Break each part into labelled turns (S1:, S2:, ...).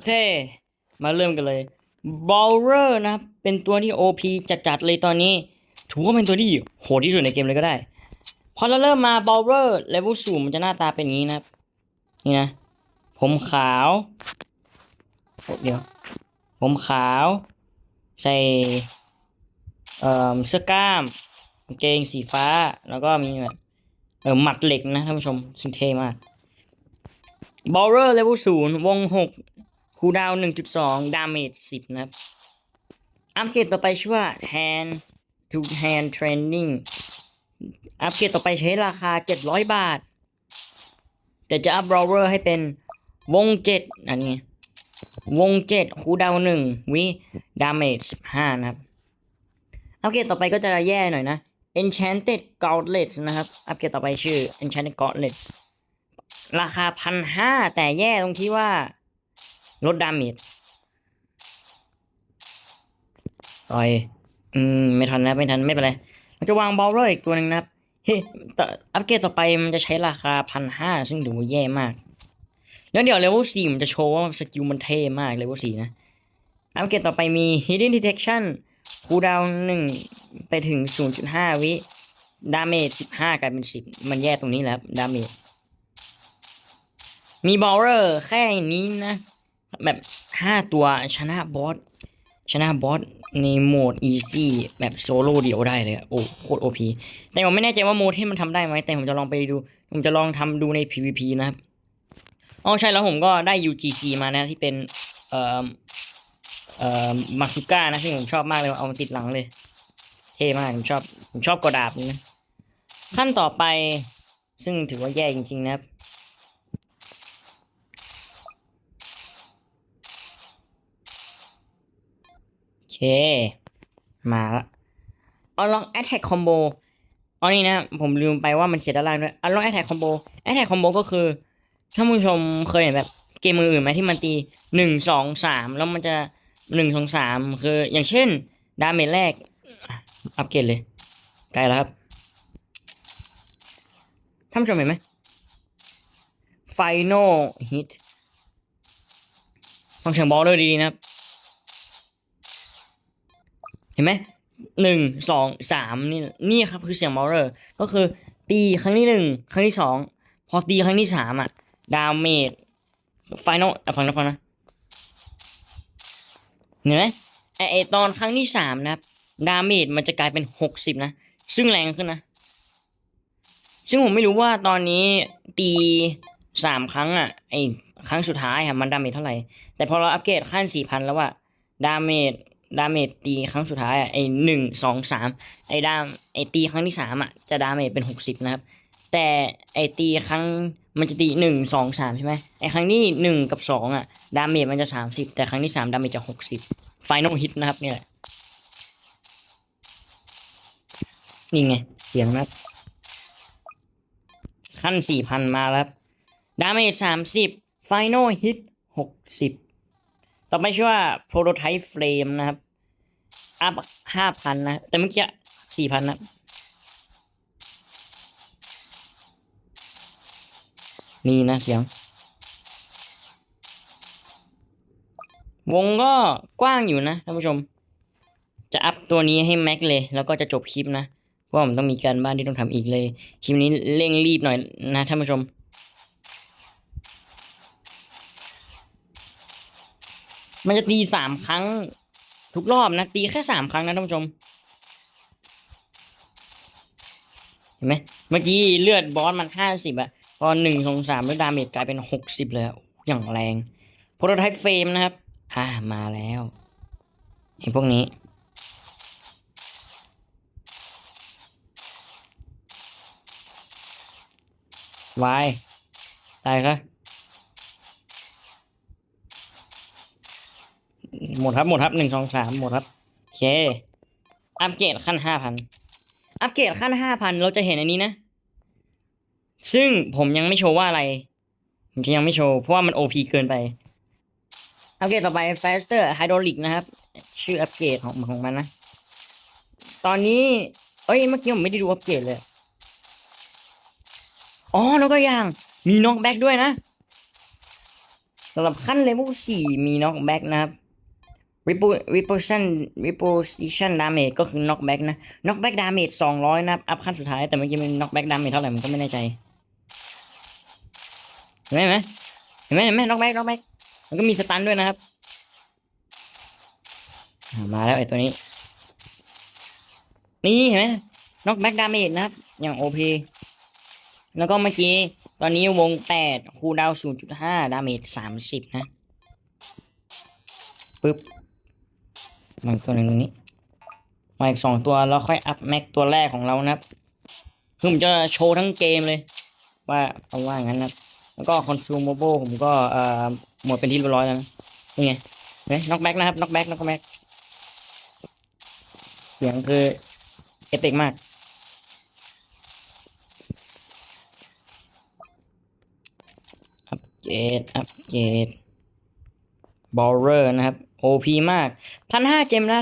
S1: อเค มาเริ่มกันเลยบอลเลอร์นะ เป็นตัวที่ OP จัดๆเลยตอนนี้ ถือว่าเป็นตัวที่โหดที่สุดในเกมเลยก็ได้ พอเราเริ่มมาบอลเลอร์เลเวลสูงมันจะหน้าตาเป็นอย่างนี้นะครับ นี่นะ ผมขาวเดี๋ยว ผมขาว ใส่เอ่อเสื้อกล้ามกางเกงสีฟ้า แล้วก็มีแบบเออหมัดเหล็กนะท่านผู้ชมซึ่งเท่มากบอลเลอร์เลเวลศูนย์วงหก คูดาวหนึ่งจุดสองดาเมจสิบนะครับอัปเกรดต่อไปชื่อว่า hand to hand training อัปเกรดต่อไปใช้ราคาเจ็ดร้อยบาท แต่จะอัพบรอลเลอร์ให้เป็นวงเจ็ดอันนี้วงเจ็ดคูดาวหนึ่งวิดาเมจสิบห้านะครับ อัปเกรดต่อไปก็จะแย่หน่อยนะ enchanted gauntlets นะครับ อัปเกรดต่อไปชื่อ enchanted gauntlets ราคาพันห้าแต่แย่ตรงที่ว่า ลดดาเมจต่อยอืมไม่ทันนะไม่ทันไม่เป็นไรมันจะวางบอลเลอร์อีกตัวหนึ่งนะครับเฮ้ยต่อัปเกรดต่อไปมันจะใช้ราคาพันห้าซึ่งถือว่าแย่มาก แล้วเดี๋ยวเลเวลสี่มันจะโชว์ว่าสกิลมันเท่มากเลเวลสี่นะ อัปเกรดต่อไปมี hidden detection คูดาวหนึ่งไปถึง0.5วิดาเมจ15กลายเป็น10มันแย่ตรงนี้และครับดาเมจมีบอลเลอร์แค่นี้นะ แบบห้าตัวชนะบอสชนะบอสในโหมดอีซี่แบบโซโล่เดียวได้เลยโอ้โคตรโอพีแต่ผมไม่แน่ใจว่าโมเทนมันทำได้ไหมแต่ผมจะลองไปดู ผมจะลองทำดูใน PVP นะครับอ๋อใช่แล้วผมก็ได้ UGC มานะที่เป็น เอ่อเอ่อมาซุก้านะซึ่งผมชอบมากเลยเอามาติดหลังเลย เท่มากผมชอบผมชอบกระดาบนะขั้นต่อไปซึ่งถือว่าแย่จริงๆนะครับ คมาละ Unlock Attack Combo อ๋อนี่นะ ผมลืมไปว่ามันเขียนด้านล่างด้วย Unlock Attack Combo Attack Combo ก็คือถ้าผู้ชมเคยเห็นแบบเกมมืออื่นไหมที่มันตีหนึ่งสองสามแล้วมันจะหนึ่งสองสามคืออย่างเช่น ดาเมจแรก อัปเกรดเลยใกล้แล้วครับท่านผู้ชมเห็นไหม Final Hit ฟังเสียงบอลเลยดีๆนะครับ ห็นไหมหนึ่งสองสามนี่นี่ครับคือเสียงบอลเลอร์ก็คือตีครั้งที่หนึ่งครั้งที่สองพอตีครั้งที่สามอะดาเมจไฟนอลฟังนะฟังนะเห็นไหมไอไอตอนครั้งที่สามนะครับดาเมจมันจะกลายเป็นหกสิบนะ ซึ่งแรงขึ้นนะ ซึ่งผมไม่รู้ว่าตอนนี้ตีสามครั้งอะไอครั้งสุดท้ายอะมันดาเมจเท่าไหร่ แต่พอเราอัปเกรดขั้นสี่พันแล้วอะดาเมจ ดาเมจตีครั้งสุดท้ายอะไอหนึ่งสองสามไอดามไอตีครั้งที่สามอะจะดาเมจเป็นหกสิบนะครับ แต่ไอตีครั้งมันจะตีหนึ่งสองสามใช่ไหมไอครั้งที่หนึ่งกับสองอะดาเมจมันจะสามสิบแต่ครั้งที่สามดาเมจจะหกสิบไฟนอลฮิตนะครับเนี่ยแหละนี่ไง เสียงนะครับขั้นสี่พันมาแล้วดาเมจสามสิบไฟนอลฮิตหกสิบ ต่อไปชื่อว่า prototype frame นะครับ อัพห้าพันนะ แต่เมื่อกี้สี่พันนะ นี่นะเสียง วงก็กว้างอยู่นะท่านผู้ชม จะอัพตัวนี้ให้แม็กเลย แล้วก็จะจบคลิปนะ เพราะผมต้องมีการบ้านที่ต้องทำอีกเลย คลิปนี้เร่งรีบหน่อยนะท่านผู้ชม มันจะตีสามครั้ง ทุกรอบนะ ตีแค่สามครั้งนะท่านผู้ชม เห็นไหมเมื่อกี้เลือดบอสมันห้าสิบอะพอหนึ่งสองสามแล้วดาเมจกลายเป็นหกสิบเลยอย่างแรงโปรโตไทป์เฟรมนะครับ อ่ามาแล้วไอ้พวกนี้วายตายครั หมดครับหมดครับหนึ่งสองสามหมดครับโอเคอัปเกรดขั้นห้าพันอัปเกรดขั้นห้าพันเราจะเห็นอันนี้นะ ซึ่งผมยังไม่โชว์ว่าอะไร ผมจะยังไม่โชว์เพราะว่ามัน OP เกินไปอัปเกรดต่อไป faster hydraulic นะครับ ชื่ออัปเกรดของของมันนะ ตอนนี้ เอ้ยเมื่อกี้ผมไม่ได้ดูอัปเกรดเลย อ๋อนกกระยาง มีน็อกแบ็กด้วยนะสำหรับขั้นเลเวลสี่มีน็อกแบ็กนะครับ Repo- reposition reposition damage ก็คือ knockback นะ knockback damage 200นะครับอัพขั้นสุดท้ายแต่เมื่อกี้มัน knockback damage เท่าไหร่มันก็ไม่แน่ใจเห็นไหมเห็นไหมเห็นไหม knockback knockback มันก็มีสตันด้วยนะครับมาแล้วไอ้ตัวนี้ นี่เห็นไหม knockback damage นะครับ อย่าง OP แล้วก็เมื่อกี้ตอนนี้วง8คูดาวน์0.5 damage 30นะปึ๊บ มาอีกตัวหนึ่งตรงนี้ มาอีกสองตัวแล้วค่อยอัพแม็กตัวแรกของเรานะครับคือผมจะโชว์ทั้งเกมเลย ว่าเอาว่างั้นนะแล้วก็ consumable ผมก็เอ่อหมดเป็นที่เรียบร้อยแล้วนะนี่ไงเห็นน็อกแบ็กนะครับน็อกแบ็กน็อกแบ็กเสียงคือเอฟเฟกมากอัปเกรดอัปเกรดบอลเลอร์นะครับ OP มาก พันห้าเจมนะ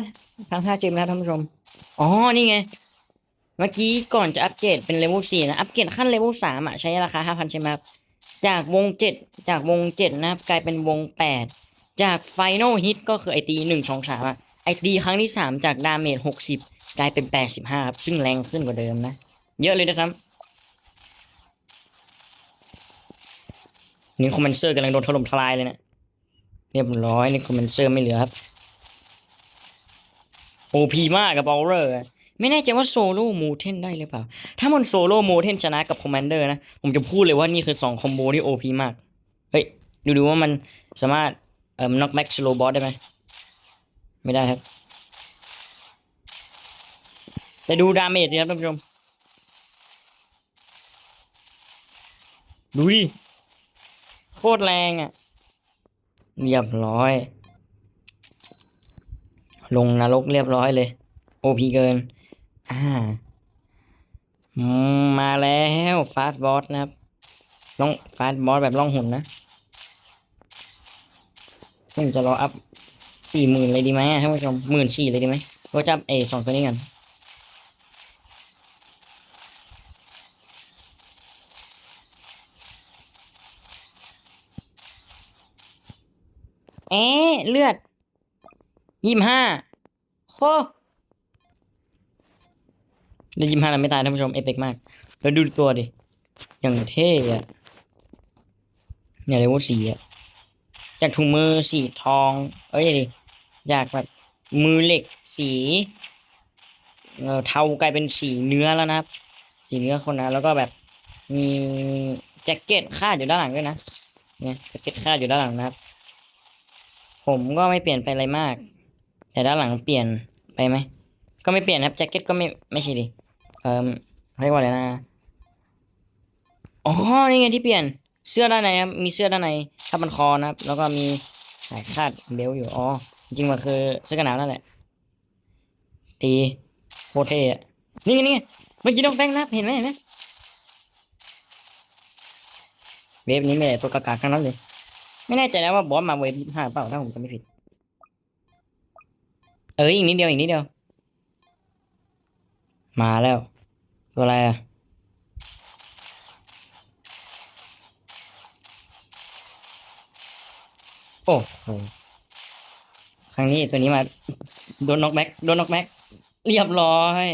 S1: พันห้าเจมนะท่านผู้ชม อ๋อ นี่ไง เมื่อกี้ก่อนจะอัปเกรดเป็นเลเวลสี่นะ อัปเกรดขั้นเลเวลสามอะ ใช้ราคาห้าพันใช่ไหมครับ จากวงเจ็ดจากวงเจ็ดนะครับ กลายเป็นวงแปดจากไฟนลฮิตก็คือไอตีหนึ่งสองสามอะ ไอตีครั้งที่สามจากดาเมจหกสิบกลายเป็นแปดสิบห้าครับ ซึ่งแรงขึ้นกว่าเดิมนะ เยอะเลยนะซ้ำนี่คอมเมนเซอร์กำลังโดนถล่มทลายเลยนะเรียบร้อยนี่คอมเมนเซอร์ไม่เหลือครับ โอพีมากกับบอลเลอร์ไม่แน่ใจว่าโซโล่มูเทนได้หรือเปล่า ถ้ามันโซโล่มูเทนชนะกับคอมมานเดอร์นะ ผมจะพูดเลยว่านี่คือสองคอมโบที่โอพีมาก เฮ้ย ดูดูว่ามันสามารถเอ่อน็อกแม็กสโลบอสได้ไหม ไม่ได้ครับ แต่ดูดาเมจสิครับท่านผู้ชม ดูดิ โคตรแรงอะ เรียบร้อย ลงนรกเรียบร้อยเลยโอพีเกิน อ่า มาแล้วฟาสบอสนะครับล่องฟาสบอสแบบล่องหุ่นนะผมจะรออัพสี่หมื่นเลยดีไหมท่านผู้ชมหมื่นสี่เลยดีไหมก็จับเอสองตัวนี้กันเอ๊เลือด ยี่สิบห้าโคเลือดยี่สิบห้าเราไม่ตายท่านผู้ชมเอฟเฟกต์มากแล้วดูตัวดิ อย่างเท่อะเนี่ยเลยว่าสีอะจากถุงมือสีทอง เอ้ยดิจากแบบมือเหล็กสีเอ่อเทากลายเป็นสีเนื้อแล้วนะครับ สีเนื้อคนนะแล้วก็แบบมีแจ็คเก็ตคาดอยู่ด้านหลังด้วยนะเนี่ยแจ็คเก็ตคาดอยู่ด้านหลังนะครับ ผมก็ไม่เปลี่ยนไปอะไรมาก แต่ด้านหลังเปลี่ยนไปไหม ก็ไม่เปลี่ยนครับแจ็คเก็ตก็ไม่ไม่ใช่ดิเอ่อเรียกว่าอะไรนะอ๋อนี่ไงที่เปลี่ยนเสื้อด้านในครับมีเสื้อด้านในทับมันคอนะครับ แล้วก็มีสายคาดเบลต์อยู่อ๋อจริงๆมันคือเสื้อกันหนาวนั่นแหละตีโคเท่ะนี่ไงนี่ไงเมื่อกี้น้องแป้งนะเห็นไหมเห็นไหมเวฟนี้ไม่ได้ตัวกากาข้างนั้นเลย ไม่แน่ใจแล้วว่าบอสมาเวฟห้าเปล่าถ้าผมจำไม่ผิด เอออีกนิดเดียวอีกนิดเดียว มาแล้ว ตัวอะไรอะโอ้โหครั้งนี้ตัวนี้มาโดนน็อกแบ็กโดนน็อกแบ็กเรียบร้อย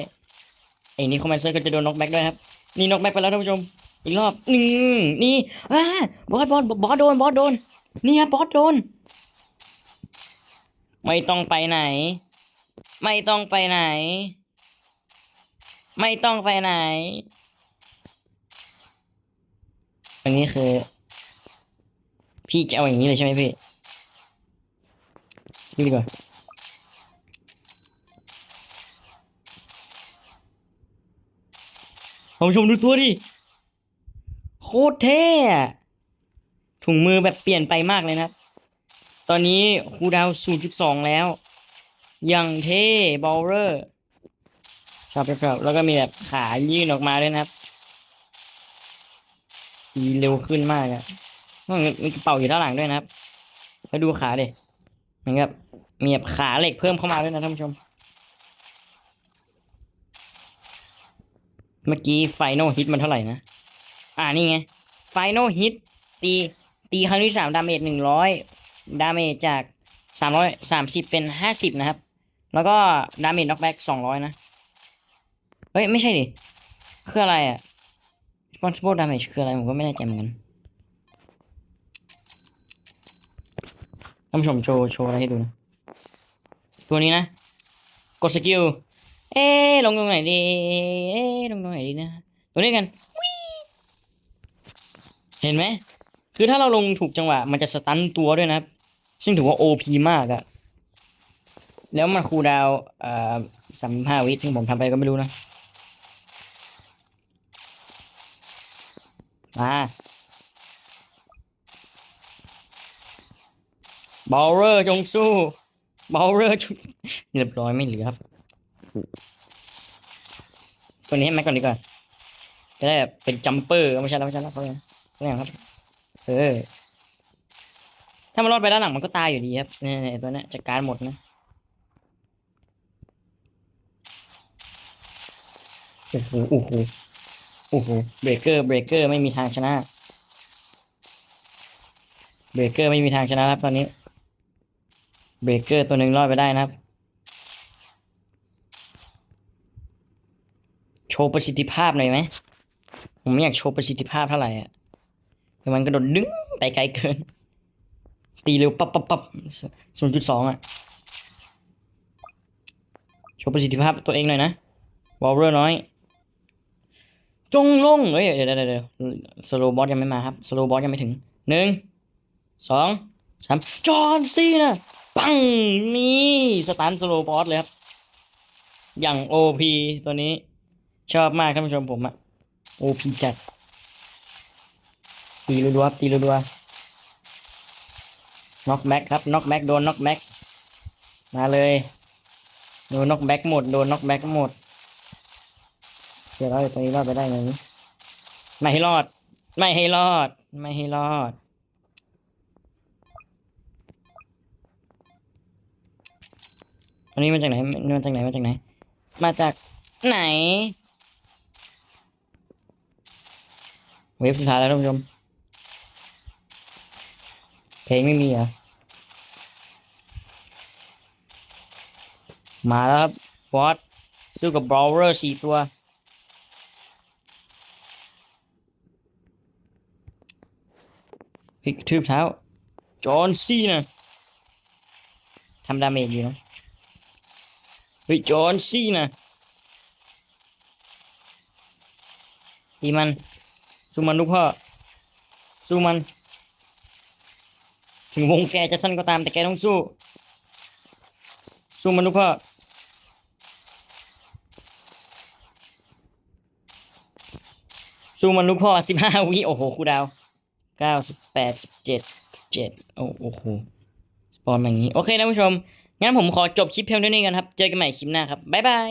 S1: ไอ้นี่คอมเมนเซอร์ก็จะโดนน็อกแบ็กด้วยครับ นี่น็อกแบ็กไปแล้วท่านผู้ชม อีกรอบหนี่งนี่อ่าบอสบอสบอสโดนบอสโดน นี่ครับบอสโดน ไม่ต้องไปไหน ไม่ต้องไปไหน ไม่ต้องไปไหนอันนี้คือ พี่จะเอาอย่างนี้เลยใช่ไหมพี่นี่ดีกว่าผู้ชมดูตัวดิ โคตรเท่ถุงมือแบบเปลี่ยนไปมากเลยนะ ตอนนี้คูดาว 0.2 แล้ว อย่างเท่บอลเลอร์ชอบชอบแล้วก็มีแบบขายื่นออกมาด้วยนะครับดีเร็วขึ้นมากอะมันมีกระเป๋าอยู่ด้านหลังด้วยนะครับแล้วดูขาเด็เหมือนกับมีแบบขาเหล็กเพิ่มเข้ามาด้วยนะท่านผู้ชม เมื่อกี้ไฟโนฮิตมันเท่าไหร่นะ อ่านี่ไง ไฟโนฮิตตี ตีครั้งที่สามดาเมจหนึ่งร้อยดาเมจจากสามร้อยสามสิบเป็นห้าสิบนะครับ แล้วก็ดาเมจน็อกแบ็กสองร้อยนะ เฮ้ย ไม่ใช่ดิคืออะไรอะ responsible damage คืออะไร ผมก็ไม่แน่ใจเหมือนกันท่านผู้ชมโชว์ โชว์อะไรให้ดูนะ ตัวนี้นะ กดสกิล เอ๊ลงตรงไหนดี เอ๊ลงตรงไหนดีนะ ตัวนี้กัน เห็นไหม คือถ้าเราลงถูกจังหวะ มันจะสตันตัวด้วยนะครับซึ่งถือว่า OP มากอะ แล้วมันคูดาวเอ่อสามห้าวิซึ่งผมทำไปก็ไม่รู้นะ มาบอลเลอร์จงสู้บอลเลอร์จงเรียบร้อยไม่เหลือครับตัวนี้ให้แม็กก่อนดีกว่าจะได้เป็นจัมเปอร์ไม่ใช่แล้วไม่ใช่แล้วเขาอย่างเขาอย่างครับ เออ ถ้ามันรอดไปด้านหลังมันก็ตายอยู่ดีครับเนี่ยตัวนี้จัดการหมดนะ อ้โหโอ้โหโอ้โหเบรกเกอร์เบรกเกอร์ไม่มีทางชนะเบรกเกอร์ไม่มีทางชนะครับตอนนี้เบรกเกอร์ตัวหนึ่งรอดไปได้นะครับ โชว์ประสิทธิภาพหน่อยไหมผมไม่อยากโชว์ประสิทธิภาพเท่าไหร่อะแต่มันกระโดดดึงไปไกลเกิน ตีเร็วปั๊บปั๊บปั๊บศูนย์จุดสองอะโชว์ประสิทธิภาพตัวเองหน่อยนะวอลเลอร์น้อย จงลงเฮ้ยเดี๋ยวเดี๋ยวเดี๋ยวสโลบอสยังไม่มาครับสโลบอสยังไม่ถึงหนึ่งสองสามจอห์นซีนะปังนี่สตันสโลบอสเลยครับ อย่างโอพีตัวนี้ ชอบมากท่านผู้ชมผมอะโอพีจัด ตีรัวๆครับตีรัวๆน็อกแบ็กครับน็อกแบ็กโดนน็อกแบ็กมาเลยโดนน็อกแบ็กหมดโดนน็อกแบ็กหมด ดี๋ยวเราตัวนี้รอดไปได้ไงไม่ให้รอด ไม่ให้รอด ไม่ให้รอด อันนี้มาจากไหนมาจากไหนมาจากไหน มาจากไหน เว็บสุดท้ายแล้วท่านผู้ชม เพลงไม่มีเหรอมาแล้วครับบอสสู้กับบราวเวอร์สี่ตัว พลิกกระทืบเท้า จอห์นซีนะทำดาเมจอยู่นะเฮ้ยจอห์นซีนะตีมันสู้มันลูกพ่อสู้มัน ถึงวงแกจะสั้นก็ตามแต่แกต้องสู้ สู้มันลูกพ่อสู้มันลูกพ่อสิบห้าวิโอ้โหครูดาว เก้าสิบแปดสิบเจ็ดเจ็ดโอ้โหสปอนแบบนี้ โอเคนะผู้ชม งั้นผมขอจบคลิปเพียงเท่านี้กันครับ เจอกันใหม่คลิปหน้าครับ บ๊ายบาย